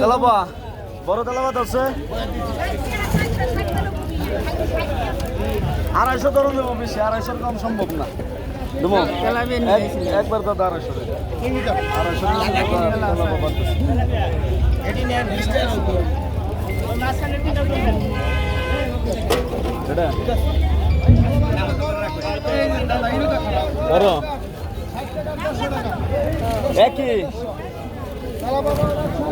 তেলাবা, বড় তেলাবা আছে। আড়াইশো ধরুন দেবো বেশি, আড়াইশোর কম সম্ভব না। একবার দাদা আড়াইশো। আড়াইশো। একই।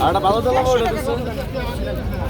তেলাবা ভালো দিচ্ছে